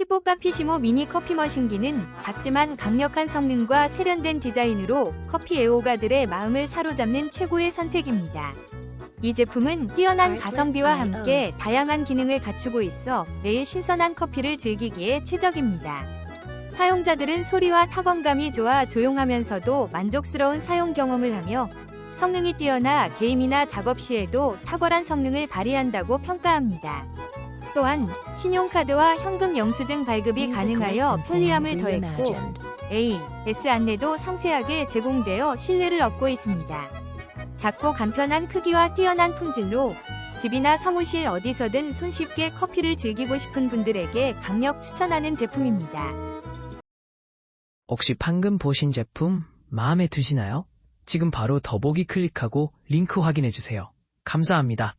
치포 카피시모 미니 커피 머신기는 작지만 강력한 성능과 세련된 디자인으로 커피 애호가들의 마음을 사로잡는 최고의 선택입니다. 이 제품은 뛰어난 가성비와 함께 다양한 기능을 갖추고 있어 매일 신선한 커피를 즐기기에 최적입니다. 사용자들은 소리와 타건감이 좋아 조용하면서도 만족스러운 사용 경험을 하며 성능이 뛰어나 게임이나 작업 시에도 탁월한 성능을 발휘한다고 평가합니다. 또한 신용카드와 현금 영수증 발급이 가능하여 편리함을 더했고 A, S 안내도 상세하게 제공되어 신뢰를 얻고 있습니다. 작고 간편한 크기와 뛰어난 품질로 집이나 사무실 어디서든 손쉽게 커피를 즐기고 싶은 분들에게 강력 추천하는 제품입니다. 혹시 방금 보신 제품 마음에 드시나요? 지금 바로 더보기 클릭하고 링크 확인해 주세요. 감사합니다.